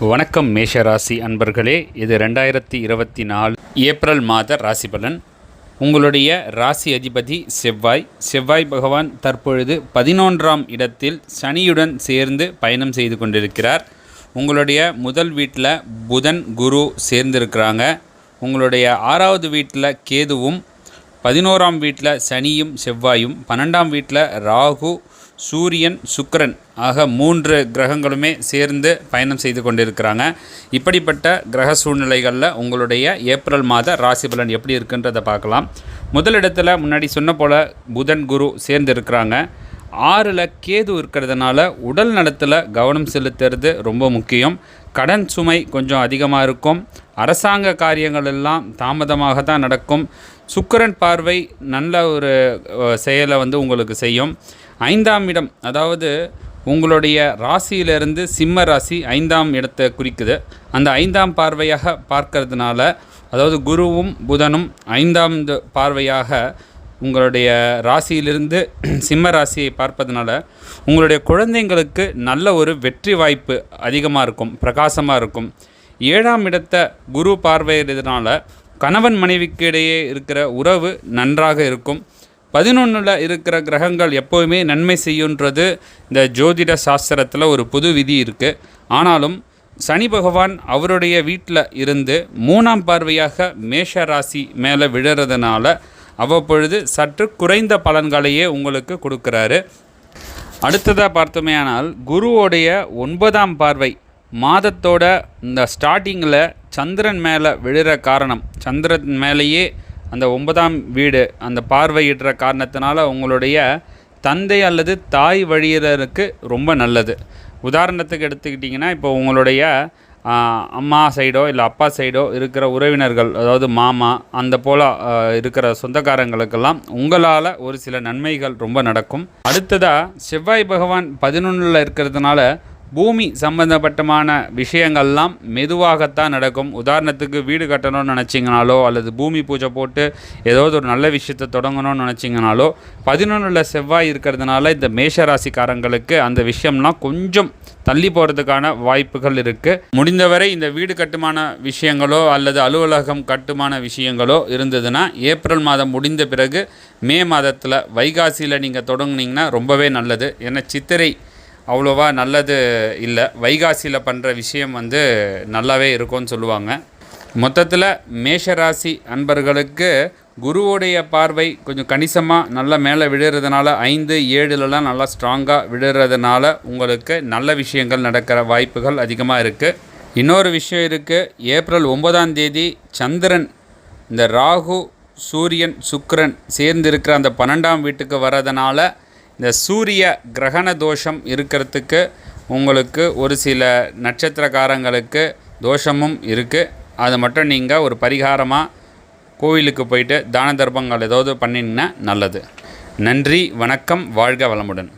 வணக்கம் மேஷராசி அன்பர்களே இது ரெண்டாயிரத்தி இருபத்தி நாலு ஏப்ரல் மாத ராசி பலன். உங்களுடைய ராசி அதிபதி செவ்வாய். செவ்வாய் பகவான் தற்பொழுது பதினொன்றாம் இடத்தில் சனியுடன் சேர்ந்து பயணம் செய்து கொண்டிருக்கிறார். உங்களுடைய முதல் வீட்டில் புதன் குரு சேர்ந்திருக்கிறாங்க. உங்களுடைய ஆறாவது வீட்டில் கேதுவும் பதினோராம் வீட்டில் சனியும் செவ்வாயும் பன்னெண்டாம் வீட்டில் ராகு சூரியன் சுக்கிரன் ஆக மூன்று கிரகங்களுமே சேர்ந்து பயணம் செய்து கொண்டிருக்கிறாங்க. இப்படிப்பட்ட கிரக சூழ்நிலைகளில் உங்களுடைய ஏப்ரல் மாத ராசி பலன் எப்படி இருக்குன்றதை பார்க்கலாம். முதலிடத்தில் முன்னாடி சொன்ன போல் புதன் குரு சேர்ந்து இருக்கிறாங்க ஆறில் கேது இருக்கிறதுனால உடல் நலத்தில் கவனம் செலுத்துறது ரொம்ப முக்கியம். கடன் சுமை கொஞ்சம் அதிகமாக இருக்கும். அரசாங்க காரியங்கள் எல்லாம் தாமதமாக தான் நடக்கும். சுக்கரன் பார்வை நல்ல ஒரு செயலை வந்து உங்களுக்கு செய்யும். ஐந்தாம் இடம் அதாவது உங்களுடைய ராசியிலிருந்து சிம்ம ராசி ஐந்தாம் இடத்தை குறிக்குது. அந்த ஐந்தாம் பார்வையாக பார்க்கறதுனால அதாவது குருவும் புதனும் ஐந்தாம் பார்வையாக உங்களுடைய ராசியிலிருந்து சிம்ம ராசியை பார்ப்பதனால உங்களுடைய குழந்தைங்களுக்கு நல்ல ஒரு வெற்றி வாய்ப்பு அதிகமாக இருக்கும் பிரகாசமாக இருக்கும். ஏழாம் இடத்த குரு பார்வையிடுறதுனால கணவன் மனைவிக்கு இடையே இருக்கிற உறவு நன்றாக இருக்கும். பதினொன்றில் இருக்கிற கிரகங்கள் எப்போவுமே நன்மை செய்யுன்றது இந்த ஜோதிட சாஸ்திரத்தில் ஒரு புது விதி இருக்குது ஆனாலும் சனி பகவான் அவருடைய வீட்டில் இருந்து மூணாம் பார்வையாக மேஷ ராசி மேலே விழுறதுனால அவ்வப்பொழுது சற்று குறைந்த பலன்களையே உங்களுக்கு கொடுக்குறாரு. அடுத்ததாக பார்த்தோமேயானால் குருவோடைய ஒன்பதாம் பார்வை மாதத்தோட இந்த ஸ்டார்டிங்கில் சந்திரன் மேலே விழுற காரணம் சந்திரன் மேலேயே அந்த ஒன்பதாம் வீடு அந்த பார்வையிடுற காரணத்தினால உங்களுடைய தந்தை அல்லது தாய் வழியிறருக்கு ரொம்ப நல்லது. உதாரணத்துக்கு எடுத்துக்கிட்டிங்கன்னா இப்போ உங்களுடைய அம்மா சைடோ இல்லை அப்பா சைடோ இருக்கிற உறவினர்கள் அதாவது மாமா அந்த போல் இருக்கிற சொந்தக்காரங்களுக்கெல்லாம் உங்களால் ஒரு சில நன்மைகள் ரொம்ப நடக்கும். அடுத்ததாக செவ்வாய் பகவான் பதினொன்றில் இருக்கிறதுனால பூமி சம்பந்தப்பட்டமான விஷயங்கள்லாம் மெதுவாகத்தான் நடக்கும். உதாரணத்துக்கு வீடு கட்டணும்னு நினச்சிங்கனாலோ அல்லது பூமி பூஜை போட்டு ஏதாவது ஒரு நல்ல விஷயத்தை தொடங்கணும்னு நினச்சிங்கனாலோ பதினொன்றில் செவ்வாய் இருக்கிறதுனால இந்த மேஷராசிக்காரங்களுக்கு அந்த விஷயம்லாம் கொஞ்சம் தள்ளி போகிறதுக்கான வாய்ப்புகள் இருக்குது முடிந்தவரை இந்த வீடு கட்டுமான விஷயங்களோ அல்லது அலுவலகம் கட்டுமான விஷயங்களோ இருந்ததுன்னா ஏப்ரல் மாதம் முடிந்த பிறகு மே மாதத்தில் வைகாசியில் நீங்கள் தொடங்குனீங்கன்னா ரொம்பவே நல்லது. ஏன்னா சித்திரை அவ்வளோவா நல்லது இல்லை. வைகாசியில் பண்ணுற விஷயம் வந்து நல்லாவே இருக்கும்னு சொல்லுவாங்க. மொத்தத்தில் மேஷராசி அன்பர்களுக்கு குருவோடைய பார்வை கொஞ்சம் கணிசமாக நல்லா மேலே விழுறதுனால ஐந்து ஏழுலலாம் நல்லா ஸ்ட்ராங்காக விழுறதுனால உங்களுக்கு நல்ல விஷயங்கள் நடக்கிற வாய்ப்புகள் அதிகமாக இருக்குது இன்னொரு விஷயம் இருக்குது ஏப்ரல் ஒன்பதாம் தேதி சந்திரன் இந்த ராகு சூரியன் சுக்கரன் சேர்ந்து இருக்கிற அந்த பன்னெண்டாம் வீட்டுக்கு வரதுனால இந்த சூரிய கிரகண தோஷம் இருக்கிறதுக்கு உங்களுக்கு ஒரு சில நட்சத்திரக்காரங்களுக்கு தோஷமும் இருக்குது அது மட்டும் நீங்கள் ஒரு பரிகாரமாக கோவிலுக்கு போயிட்டு தான தர்மங்கள் ஏதாவது பண்ணிங்கன்னா நல்லது. நன்றி வணக்கம் வாழ்க வளமுடன்.